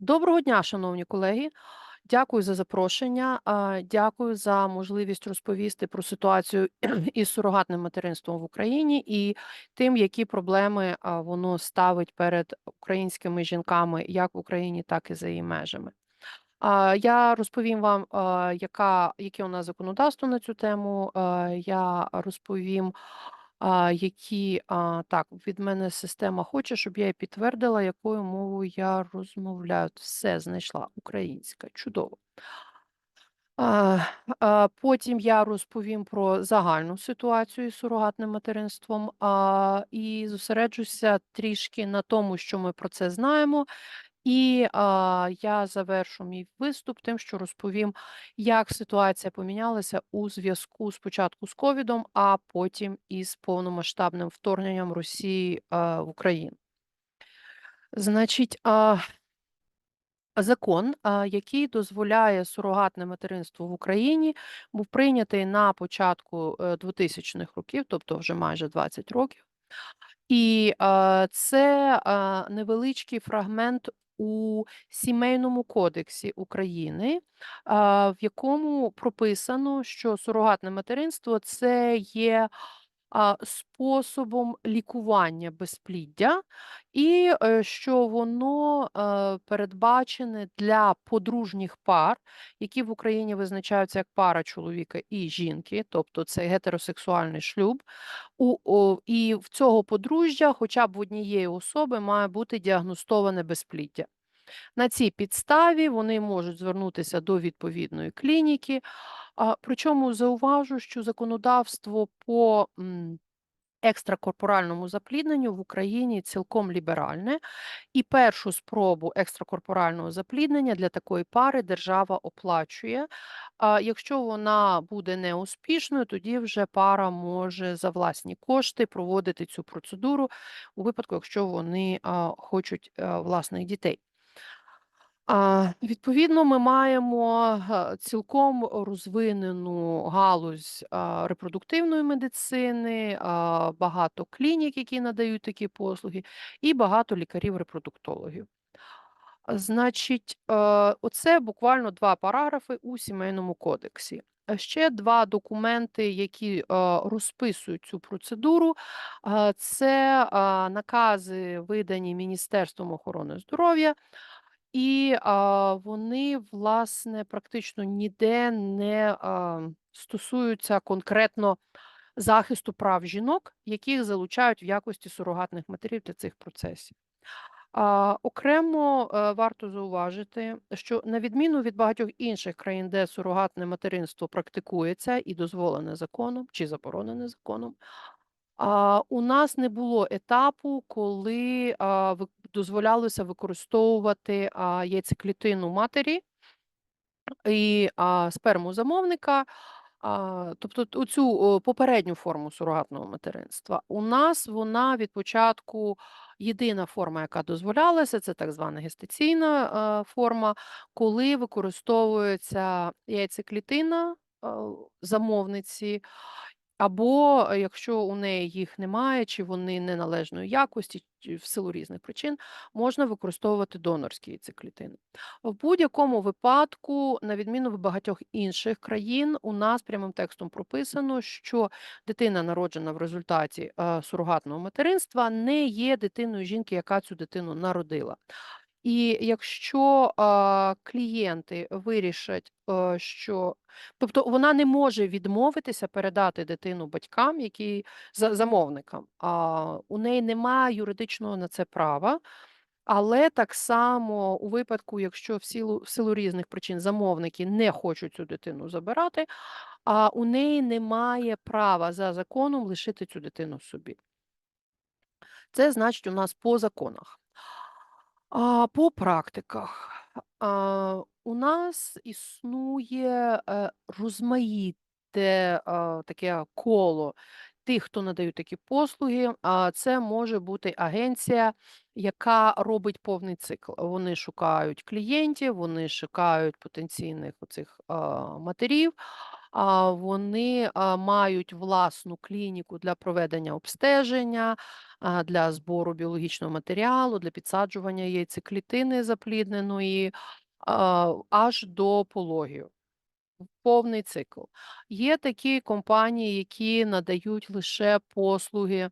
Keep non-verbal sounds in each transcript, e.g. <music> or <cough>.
Доброго дня, шановні колеги. Дякую за запрошення. Дякую за можливість розповісти про ситуацію <clears throat> із сурогатним материнством в Україні і тим, які проблеми воно ставить перед українськими жінками як в Україні, так і за її межами. Я розповім вам, яка, яке у нас законодавство на цю тему. Я розповім, а, які а, так, від мене система хоче, щоб я підтвердила, якою мовою я розмовляю. Все знайшла українська. Чудово. Потім я розповім про загальну ситуацію із сурогатним материнством і зосереджуся трішки на тому, що ми про це знаємо, і а, я завершу мій виступ тим, що розповім, як ситуація помінялася у зв'язку спочатку з ковідом, а потім із повномасштабним вторгненням Росії а, в Україну. Значить, а, закон, а, який дозволяє сурогатне материнство в Україні, був прийнятий на початку 2000-х років, тобто вже майже 20 років. І це невеличкий фрагмент у Сімейному кодексі України, в якому прописано, що сурогатне материнство це є способом лікування безпліддя, і е, що воно е, передбачене для подружніх пар, які в Україні визначаються як пара чоловіка і жінки, тобто це гетеросексуальний шлюб. І в цього подружжя, хоча б в однієї особи, має бути діагностоване безпліддя. На цій підставі вони можуть звернутися до відповідної клініки. А, причому зауважу, що законодавство по екстракорпоральному заплідненню в Україні цілком ліберальне, і першу спробу екстракорпорального запліднення для такої пари держава оплачує. А якщо вона буде неуспішною, тоді вже пара може за власні кошти проводити цю процедуру у випадку, якщо вони хочуть власних дітей. Відповідно, ми маємо цілком розвинену галузь, репродуктивної медицини, багато клінік, які надають такі послуги, і багато лікарів-репродуктологів. Значить, е, оце буквально 2 параграфи у Сімейному кодексі. А ще 2 документи, які, е, розписують цю процедуру. Це, накази, видані Міністерством охорони здоров'я. І, а, вони, власне, практично ніде не, а, стосуються конкретно захисту прав жінок, яких залучають в якості сурогатних матерів для цих процесів. А, окремо, е, варто зауважити, що на відміну від багатьох інших країн, де сурогатне материнство практикується і дозволене законом чи заборонене законом, а, у нас не було етапу, коли, а, дозволялося використовувати, а, яйцеклітину матері і, а, сперму замовника, а, тобто т оцю, попередню форму сурогатного материнства. У нас вона від початку єдина форма, яка дозволялася, це так звана гестаційна, форма, коли використовується яйцеклітина, замовниці, або е, якщо у неї їх немає, чи вони неналежної якості, чи в силу різних причин, можна використовувати донорські яйцеклітини. В будь-якому випадку, на відміну від багатьох інших країн, у нас прямим текстом прописано, що дитина, народжена в результаті е, сурогатного материнства, не є дитиною жінки, яка цю дитину народила. І якщо, а, клієнти вирішать, е, що тобто вона не може відмовитися передати дитину батькам, які за замовникам, а, у неї немає юридичного на це права. Але так само у випадку, якщо в силу в силу різних причин замовники не хочуть цю дитину забирати, а у неї немає права за законом лишити цю дитину собі. Це значить у нас по законах. По практиках. У нас існує, е, розмаїте, таке коло тих, хто надають такі послуги. А, це може бути агенція, яка робить повний цикл. Вони шукають клієнтів, вони шукають потенційних оцих, а, матерів. Вони, мають власну клініку для проведення обстеження, для збору біологічного матеріалу, для підсаджування яйцеклітини заплідненої, аж до пологів. Повний цикл. Є такі компанії, які надають лише послуги,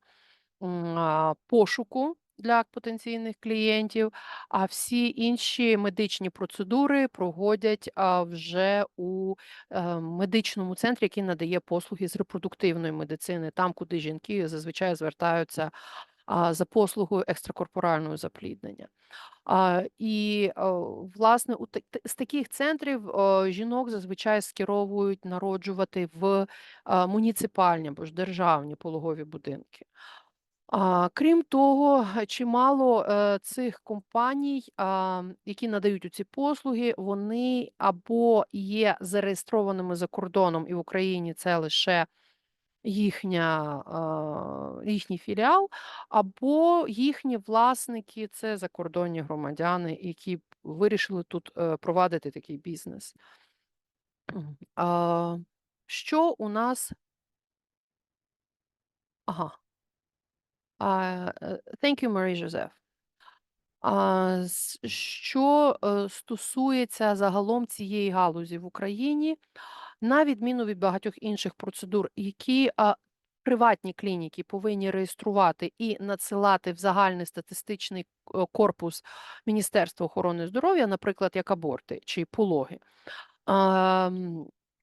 пошуку для потенційних клієнтів, а всі інші медичні процедури проводять, вже у, е, медичному центрі, який надає послуги з репродуктивної медицини, там, куди жінки зазвичай звертаються, за послугою екстракорпорального запліднення. І, е, власне, у з таких центрів, е, жінок зазвичай скеровують народжувати в, муніципальні або ж державні пологові будинки. А, крім того, чимало, е, цих компаній, а, які надають оці послуги, вони або є зареєстрованими за кордоном, і в Україні це лише їхня, а, їхній філіал, або їхні власники- це закордонні громадяни, які вирішили тут, е, провадити такий бізнес. А, що у нас Ага. А, е, thank you, Marie Joseph. Що, е, стосується загалом цієї галузі в Україні, на відміну від багатьох інших процедур, які, приватні клініки повинні реєструвати і надсилати в загальний статистичний, е, корпус Міністерства охорони здоров'я, наприклад, як аборти чи пологи.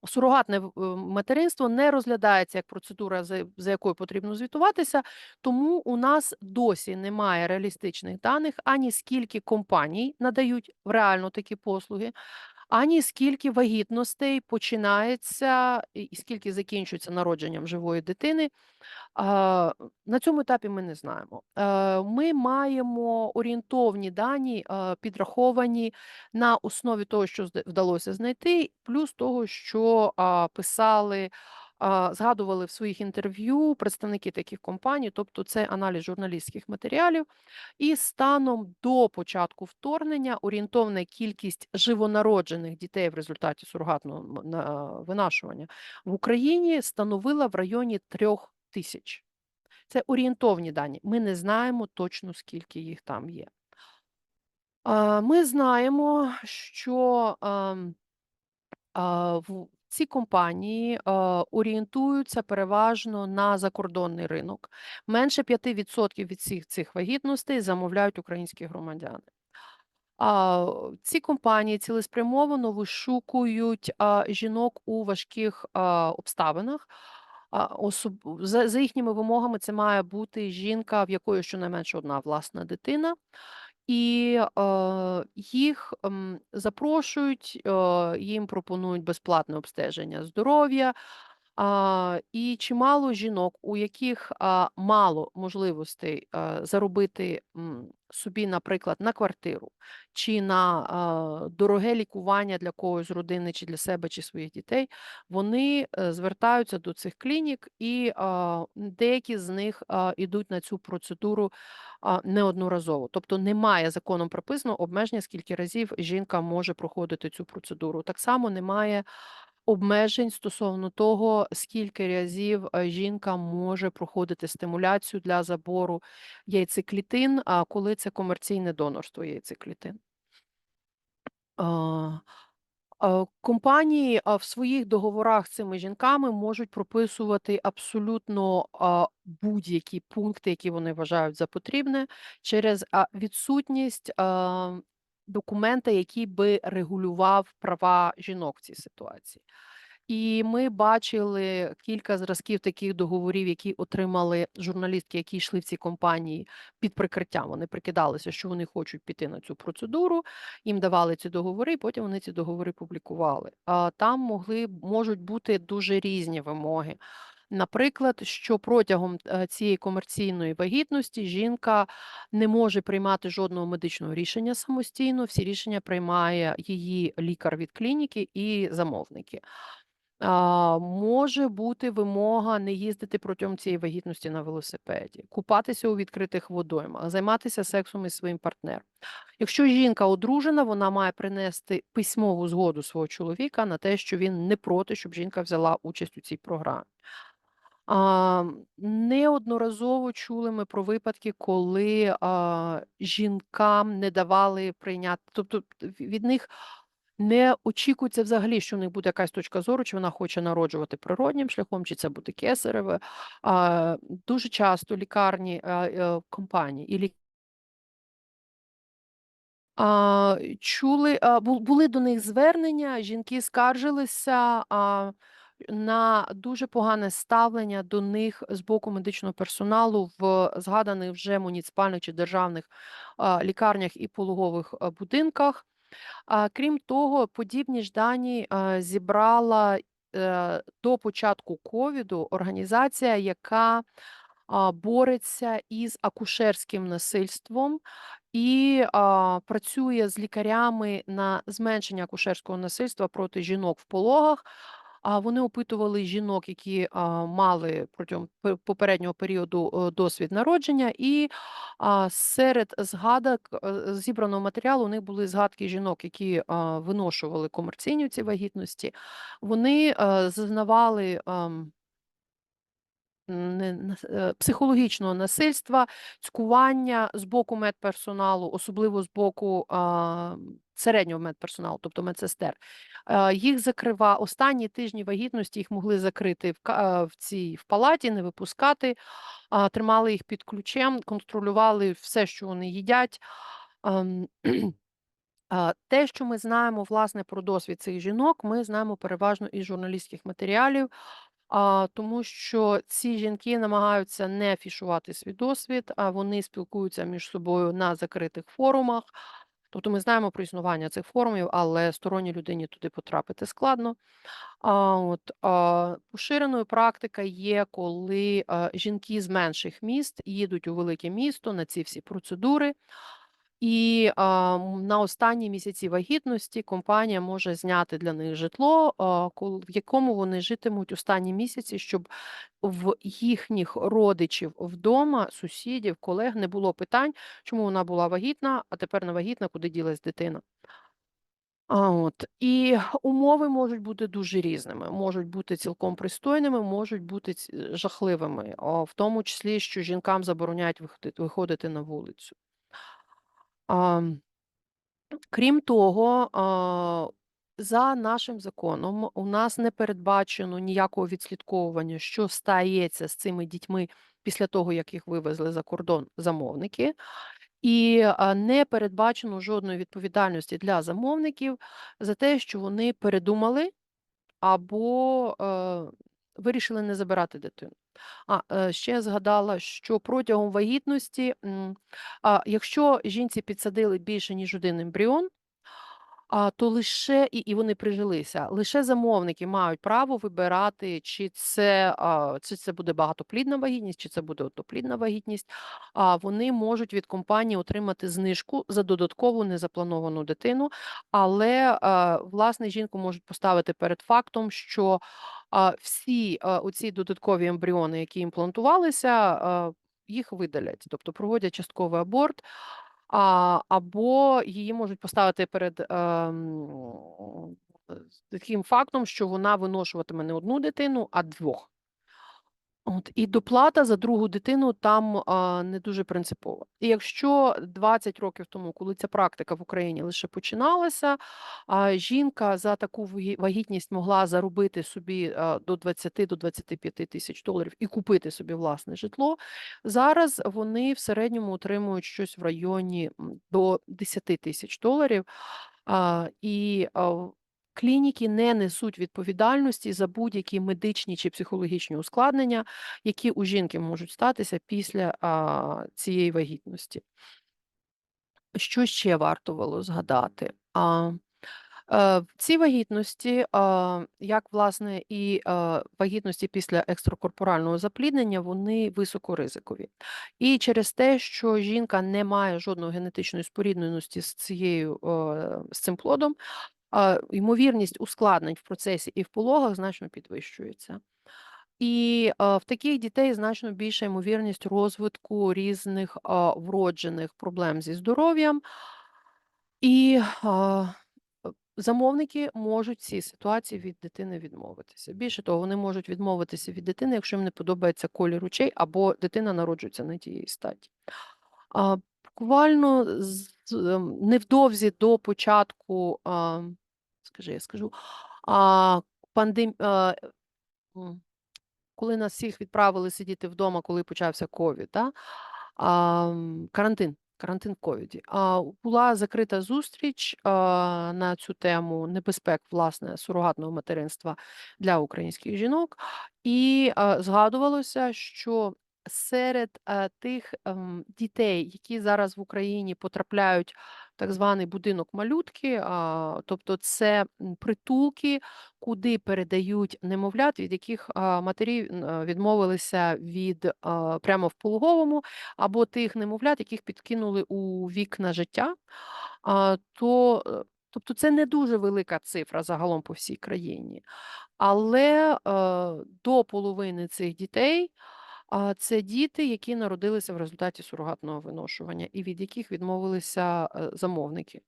Сурогатне е, материнство не розглядається як процедура, за якою потрібно звітуватися, тому у нас досі немає реалістичних даних, ані скільки компаній надають реально такі послуги, ані скільки вагітностей починається і скільки закінчується народженням живої дитини. На цьому етапі ми не знаємо. Е, ми маємо орієнтовні дані, е, підраховані на основі того, що вдалося знайти, плюс того, що, писали, згадували в своїх інтерв'ю представники таких компаній, тобто це аналіз журналістських матеріалів. І станом до початку вторгнення орієнтовна кількість живонароджених дітей в результаті на винашування в Україні становила в районі 3000. Це орієнтовні дані. Ми не знаємо точно, скільки їх там є. Ми знаємо, що, ем, ці компанії, а, орієнтуються переважно на закордонний ринок. Менше 5% від всіх цих вагітностей замовляють українські громадяни. А, ці компанії цілеспрямовано вишукують, а, жінок у важких, а, обставинах. А, особ за за їхніми вимогами, це має бути жінка, в якої щонайменше 1 власна дитина. І, е, їх, ем, запрошують, е, їм пропонують безплатне обстеження здоров'я. А, і чимало жінок, у яких, а, мало можливостей, е, заробити, м, собі, наприклад, на квартиру чи на, дороге лікування для когось з родини, чи для себе, чи своїх дітей, вони, е, звертаються до цих клінік, і, деякі з них, а, ідуть на цю процедуру, неодноразово. Тобто немає законом прописано обмеження, скільки разів жінка може проходити цю процедуру. Так само немає обмежень стосовно того, скільки разів, е, жінка може проходити стимуляцію для забору яйцеклітин, а коли це комерційне донорство яйцеклітин. Компанії, в своїх договорах з цими жінками можуть прописувати абсолютно, будь-які пункти, які вони вважають за потрібне, через, відсутність, документа, який би регулював права жінок в цій ситуації. І ми бачили кілька зразків таких договорів, які отримали журналістки, які йшли в ці компанії під прикриттям. Вони прикидалися, що вони хочуть піти на цю процедуру, їм давали ці договори, потім вони ці договори публікували. А там могли можуть бути дуже різні вимоги. Наприклад, що протягом, е, цієї комерційної вагітності жінка не може приймати жодного медичного рішення самостійно, всі рішення приймає її лікар від клініки і замовники. Може бути вимога не їздити протягом цієї вагітності на велосипеді, купатися у відкритих водоймах, займатися сексом із своїм партнером. Якщо жінка одружена, вона має принести письмову згоду свого чоловіка на те, що він не проти, щоб жінка взяла участь у цій програмі. А, неодноразово чули ми про випадки, коли а, жінкам не давали прийняти, тобто від них не очікується взагалі, що в них буде якась точка зору, чи вона хоче народжувати природнім шляхом, чи це буде кесареве. А, дуже часто лікарні а, е, компанії і а, чули, а, бу були до них звернення, жінки скаржилися, а, на дуже погане ставлення до них з боку медичного персоналу в згаданих вже муніципальних чи державних, лікарнях і пологових, будинках. Крім того, подібні ж дані, зібрала, е, до початку ковіду організація, яка, бореться із акушерським насильством і, а, працює з лікарями на зменшення акушерського насильства проти жінок в пологах. А, вони опитували жінок, які, мали протягом попереднього періоду, е, досвід народження, і, серед згадок, е, зібраного матеріалу у них були згадки жінок, які, виношували комерційні ці вагітності. Вони, е, зазнавали, ем е, психологічного насильства, цькування з боку медперсоналу, особливо з боку, середнього медперсоналу, тобто медсестер. Е, їх закрива останні тижні вагітності їх могли закрити в ка в цій в палаті, не випускати, тримали їх під ключем, контролювали все, що вони їдять. Ем, <clears throat> те, що ми знаємо, власне, про досвід цих жінок, ми знаємо переважно із журналістських матеріалів. Тому що ці жінки намагаються не афішувати свій досвід, а вони спілкуються між собою на закритих форумах. Тобто ми знаємо про існування цих форумів, але сторонній людині туди потрапити складно. А, от, а, поширеною практика є, коли жінки з менших міст їдуть у велике місто на ці всі процедури. І а, на останні місяці вагітності компанія може зняти для них житло, а, в якому вони житимуть останні місяці, щоб в їхніх родичів вдома, сусідів, колег не було питань, чому вона була вагітна, а тепер не вагітна, куди ділась дитина. А, от. І умови можуть бути дуже різними, можуть бути цілком пристойними, можуть бути жахливими, в тому числі, що жінкам забороняють виходити на вулицю. Крім того, за нашим законом у нас не передбачено ніякого відслідковування, що стається з цими дітьми після того, як їх вивезли за кордон замовники, і не передбачено жодної відповідальності для замовників за те, що вони передумали або е, вирішили не забирати дитину. А, е, ще згадала, що протягом вагітності, якщо жінці підсадили більше ніж один ембріон, а, то лише і і вони прижилися, лише замовники мають право вибирати, чи це, а, чи це буде багатоплідна вагітність, чи це буде одноплідна вагітність. А, вони можуть від компанії отримати знижку за додаткову незаплановану дитину, але, а, власне, жінку можуть поставити перед фактом, що, а, всі, а, оці додаткові ембріони, які імплантувалися, а, їх видалять, тобто проводять частковий аборт. А, або її можуть поставити перед, ем, таким фактом, що вона виношуватиме не одну дитину, а двох. От, і доплата за другу дитину там, а, не дуже принципова. І якщо 20 років тому, коли ця практика в Україні лише починалася, а, жінка за таку вагітність могла заробити собі, а, до 20 до 25 тисяч доларів і купити собі власне житло. Зараз вони в середньому отримують щось в районі, до 10 тисяч доларів. А, і, а, клініки не несуть відповідальності за будь-які медичні чи психологічні ускладнення, які у жінки можуть статися після, а, цієї вагітності. Що ще варто було згадати? А, е, в цій вагітності, як власне і, вагітності після екстракорпорального запліднення, вони високоризикові. І через те, що жінка не має жодної генетичної спорідненості з цією, е, з цим плодом, ймовірність ускладнень в процесі і в пологах значно підвищується. І, в таких дітей значно більша ймовірність розвитку різних, вроджених проблем зі здоров'ям. І, замовники можуть в цій ситуації від дитини відмовитися. Більше того, вони можуть відмовитися від дитини, якщо їм не подобається колір очей або дитина народжується не тієї статі. Буквально ем, невдовзі до початку, скажи, я скажу, а, пандем а, коли нас всіх відправили сидіти вдома, коли почався ковід, да, карантин, карантин в ковіді. Була закрита зустріч, а, на цю тему небезпек, власне, сурогатного материнства для українських жінок. І, а, згадувалося, що серед, е, тих, ем, дітей, які зараз в Україні потрапляють так званий будинок малютки, тобто це, притулки, куди передають немовлят, від яких, матері, відмовилися від, прямо в пологовому, або тих немовлят, яких підкинули у вік на життя. То, е, тобто це не дуже велика цифра загалом по всій країні. Але, е, до половини цих дітей, це діти, які народилися в результаті сурогатного виношування і від яких відмовилися, е, замовники.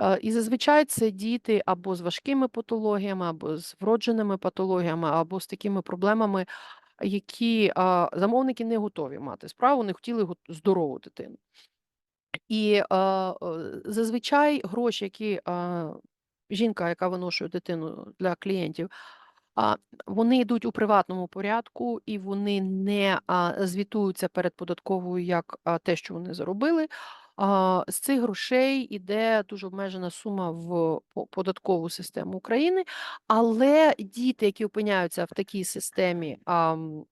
Е, і зазвичай це діти або з важкими патологіями, або з вродженими патологіями, або з такими проблемами, які, замовники не готові мати справу, не хотіли здорову дитину. І, е, зазвичай гроші, які, жінка, яка виношує дитину для клієнтів, вони йдуть у приватному порядку і вони не, звітуються перед податковою як, те, що вони заробили. З цих грошей іде дуже обмежена сума в податкову систему України, але діти, які опиняються в такій системі, ам,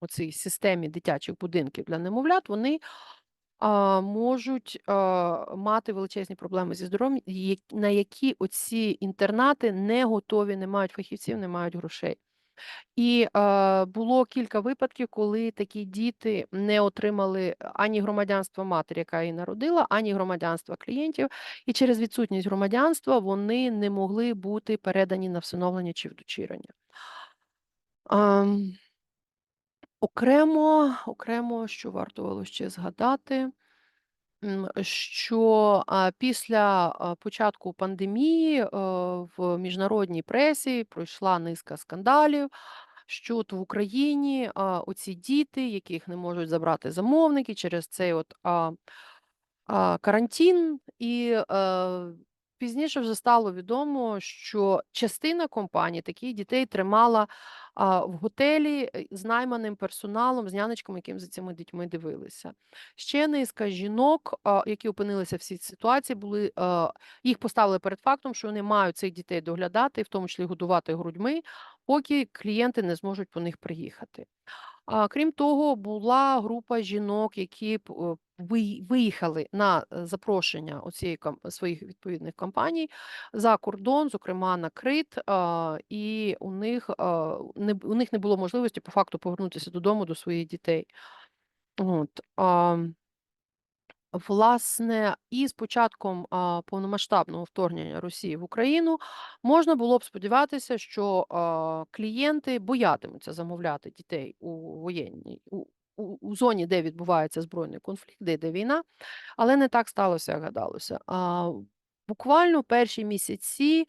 оцій системі дитячих будинків для немовлят, вони можуть, мати величезні проблеми зі здоров'ям, на які оці інтернати не готові, не мають фахівців, не мають грошей. І, а, було кілька випадків, коли такі діти не отримали ані громадянства матері, яка її народила, ані громадянства клієнтів, і через відсутність громадянства вони не могли бути передані на всиновлення чи вдочерення. Ам. Окремо окремо, що варто було ще згадати, що, після, початку пандемії, е, в міжнародній пресі пройшла низка скандалів, що от в Україні, а, оці діти, яких не можуть забрати замовники через цей от, а, а, карантин. І, е, пізніше вже стало відомо, що частина компаній таких дітей тримала, а, в готелі, е, з найманим персоналом, з нянечками, яким за цими дітьми дивилися. Ще низка жінок, а, які опинилися в цій ситуації, були, а, їх поставили перед фактом, що вони мають цих дітей доглядати, в тому числі годувати грудьми, поки клієнти не зможуть по них приїхати. А, крім того, була група жінок, які е, виїхали на, е, запрошення оцієї своїх відповідних компаній за кордон, зокрема на Крит, і у них, не у них не було можливості по факту повернутися додому до своїх дітей. От, Власне, і з початком, а, повномасштабного вторгнення Росії в Україну можна було б сподіватися, що, а, клієнти боятимуться замовляти дітей у воєнній у зоні, де відбувається збройний конфлікт, де йде війна, але не так сталося, як гадалося. А, буквально перші місяці,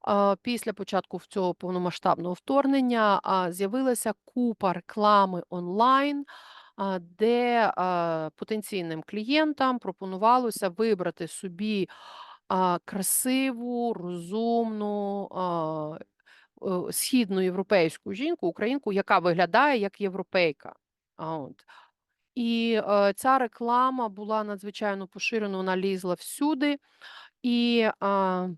а, після початку цього повномасштабного вторгнення, а, з'явилася купа реклами онлайн, де, а, потенційним клієнтам пропонувалося вибрати собі, а, красиву, розумну, а, е, східноєвропейську жінку, українку, яка виглядає як європейка. От. І, е, ця реклама була надзвичайно поширена, вона лізла всюди, і, а,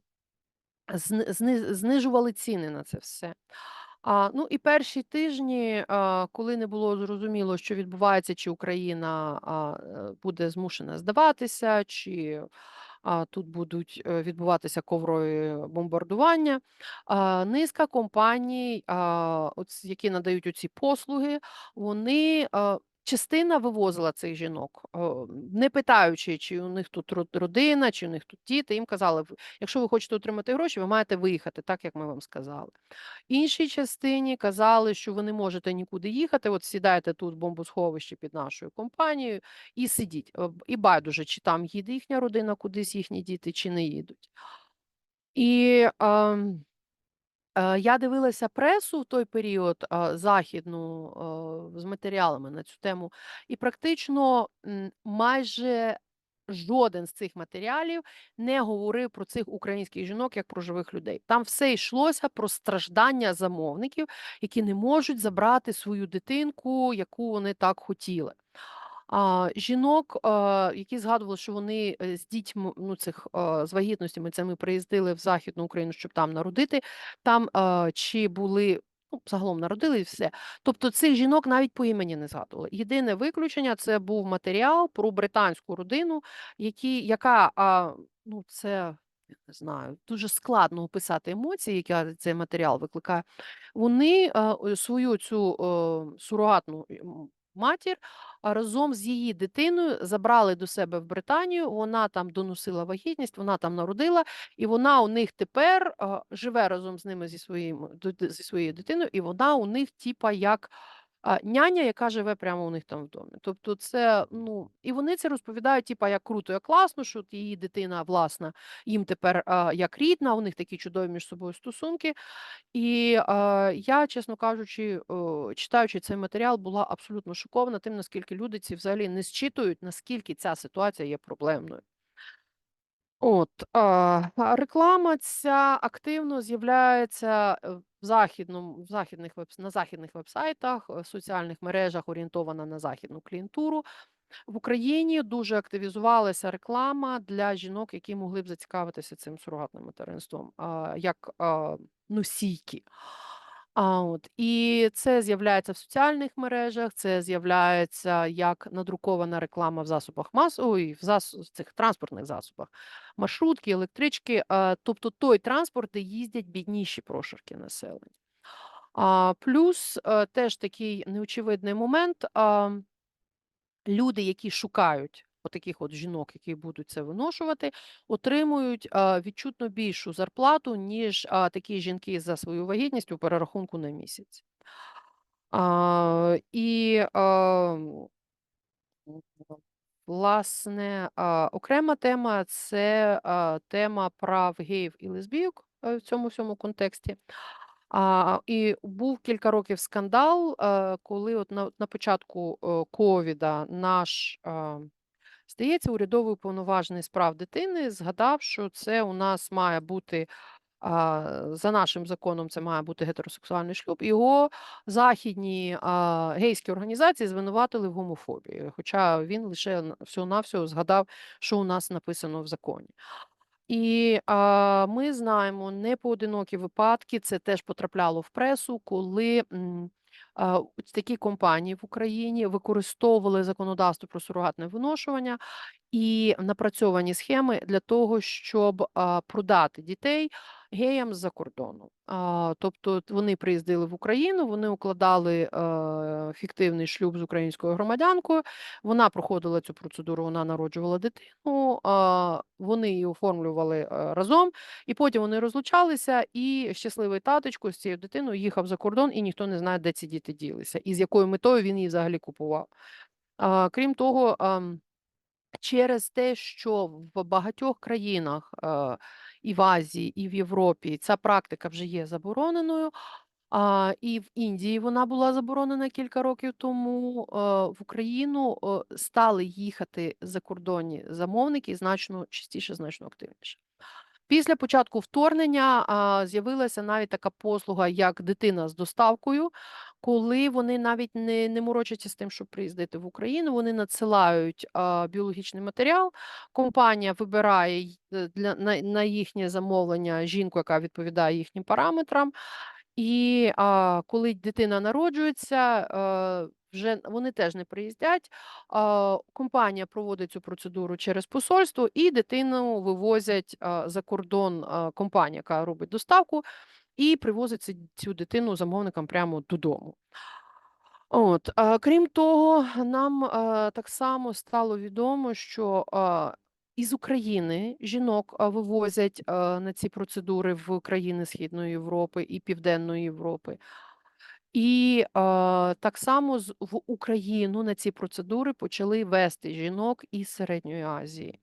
зни зни знижували ціни на це все. А, ну і перші тижні, а, коли не було зрозуміло, що відбувається, чи Україна, а, е, буде змушена здаватися, чи, тут будуть, е, відбуватися коврові бомбардування, низка компаній, які надають оці послуги, вони, частина вивозила цих жінок, е, не питаючи, чи у них тут родина, чи у них тут діти. Їм казали: якщо ви хочете отримати гроші, ви маєте виїхати так, як ми вам сказали". Іншій частині казали, що ви не можете нікуди їхати, от сідайте тут в бомбосховищі під нашою компанією і сидіть. Е, і байдуже, чи там їде їхня родина кудись, їхні діти, чи не їдуть. І, ем, е, я дивилася пресу в той період, е, західну, е, з матеріалами на цю тему, і практично, майже жоден з цих матеріалів не говорив про цих українських жінок як про живих людей. Там все йшлося про страждання замовників, які не можуть забрати свою дитинку, яку вони так хотіли. А, жінок, а, які згадували, що вони, е, з дітьми, ну, цих, а, з вагітностями цими приїздили в Західну Україну, щоб там народити. Там, а, чи були, ну, загалом народили і все. Тобто цих жінок навіть по імені не згадували. Єдине виключення це був матеріал про британську родину, які яка, а, ну, це, не знаю, дуже складно описати емоції, які цей матеріал викликає. Вони, свою цю, о, сурогатну, матір, разом з її дитиною забрали до себе в Британію. Вона там доносила вагітність, вона там народила, і вона у них тепер, живе разом з ними зі своїм зі своєю дитиною, і вона у них типа як, а, няня, яка живе прямо у них там в домі. Тобто це, ну і вони це розповідають, типа, як круто, як класно, що її дитина власна їм тепер, а, як рідна, у них такі чудові між собою стосунки. І, а, я, чесно кажучи, о, читаючи цей матеріал, була абсолютно шокована тим, наскільки люди ці взагалі не зчитують, наскільки ця ситуація є проблемною. От, а, реклама ця активно з'являється, е, в західному в західних вебс на західних веб-сайтах, е, соціальних мережах, орієнтована на західну клієнтуру. В Україні дуже активізувалася реклама для жінок, які могли б зацікавитися цим сурогатним материнством, а, як, а, носійки. А, от, і це з'являється в соціальних мережах, це з'являється як надрукована реклама в засобах мас ой, в зас в цих транспортних засобах: маршрутки, електрички, а, тобто той транспорт, де їздять бідніші прошарки населення. А, плюс, е, теж такий неочевидний момент, а люди, які шукають отаких от жінок, які будуть це виношувати, отримують, а, відчутно більшу зарплату, ніж, а, такі жінки за свою вагітність у перерахунку на місяць. А, і, ам, власне, а, окрема тема- це, а, тема прав геїв і лесбійок, е, в цьому всьому контексті. А, і був кілька років скандал, е, коли от на на початку, е, ковіда наш, а, здається, урядовий уповноважений з прав дитини згадав, що це у нас має бути, за нашим законом, це має бути гетеросексуальний шлюб. Його західні, гейські організації звинуватили в гомофобії, хоча він лише всього-на-всього згадав, що у нас написано в законі. І, а, ми знаємо непоодинокі випадки, це теж потрапляло в пресу, коли, такі компанії в Україні використовували законодавство про сурогатне виношування і напрацьовані схеми для того, щоб, продати дітей геям з-за кордону. Тобто вони приїздили в Україну, вони укладали, е, фіктивний шлюб з українською громадянкою, вона проходила цю процедуру, вона народжувала дитину, вони її оформлювали, е, разом, і потім вони розлучалися, і щасливий таточко з цією дитиною їхав за кордон, і ніхто не знає, де ці діти ділися, і з якою метою він її взагалі купував. Крім того, через те, що в багатьох країнах, е, і в Азії, і в Європі ця практика вже є забороненою, а, і в Індії вона була заборонена кілька років тому, е, в Україну, е, стали їхати закордонні замовники значно частіше, значно активніше. Після початку вторгнення, з'явилася навіть така послуга, як дитина з доставкою, коли вони навіть не не морочаться з тим, щоб приїздити в Україну, вони надсилають, а, біологічний матеріал, компанія вибирає е, для на на їхнє замовлення жінку, яка відповідає їхнім параметрам. І, а, коли дитина народжується, е, вже вони теж не приїздять, а, компанія проводить цю процедуру через посольство, і дитину вивозять, а, за кордон, а, компанія, яка робить доставку, і привозить цю дитину замовникам прямо додому. От, крім того, нам, так само стало відомо, що, із України жінок, вивозять, на ці процедури в країни Східної Європи і Південної Європи. І, а, так само в Україну на ці процедури почали везти жінок із Середньої Азії.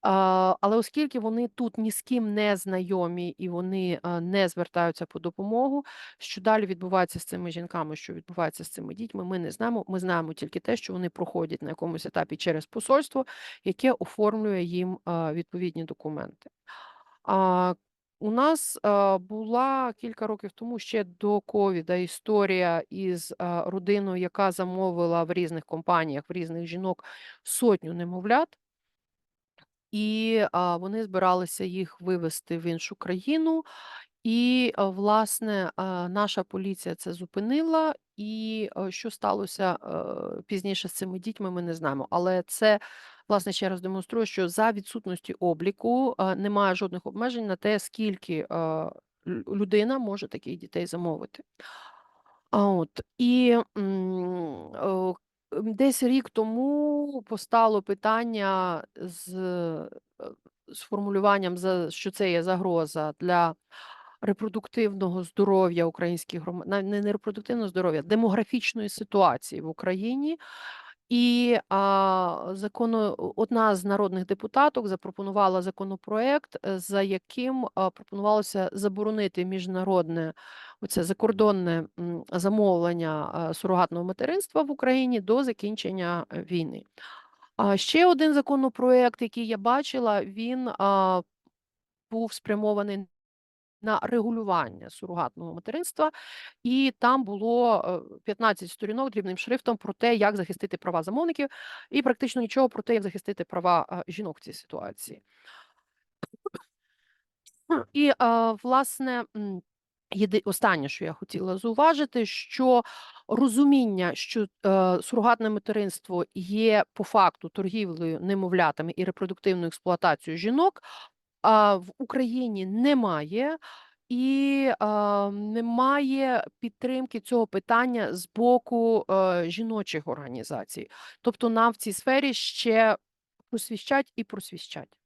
Але оскільки вони тут ні з ким не знайомі і вони, не звертаються по допомогу, що далі відбувається з цими жінками, що відбувається з цими дітьми, ми не знаємо. Ми знаємо тільки те, що вони проходять на якомусь етапі через посольство, яке оформлює їм, відповідні документи. А, у нас, була кілька років тому ще до ковіда історія із, родиною, яка замовила в різних компаніях, в різних жінок сотню немовлят. І, а, вони збиралися їх вивезти в іншу країну. І, а, власне, а, наша поліція це зупинила. І, а, що сталося, е, пізніше з цими дітьми, ми не знаємо. Але це, власне, ще раз демонструє, що за відсутності обліку, а, немає жодних обмежень на те, скільки, а, людина може таких дітей замовити. А, от і, десь рік тому постало питання з, е, з формулюванням, що це є загроза для репродуктивного здоров'я українських грома не не репродуктивного здоров'я, демографічної ситуації в Україні. І, а, законо о одна з народних депутаток запропонувала законопроект, е, за яким, а, пропонувалося заборонити міжнародне оце закордонне, замовлення, сурогатного материнства в Україні до закінчення, е, війни. А ще один законопроект, який я бачила, він, а, був спрямований на регулювання сурогатного материнства, і там було, е, 15 сторінок дрібним шрифтом про те, як захистити права замовників, і практично нічого про те, як захистити права, жінок в цій ситуації. І, власне, єди останнє, що я хотіла зауважити, що розуміння, що, е, сурогатне материнство є по факту торгівлею немовлятами і репродуктивною експлуатацією жінок, в Україні немає. І, е, немає підтримки цього питання з боку, е, жіночих організацій. Тобто нам в цій сфері ще просвіщать і просвіщать.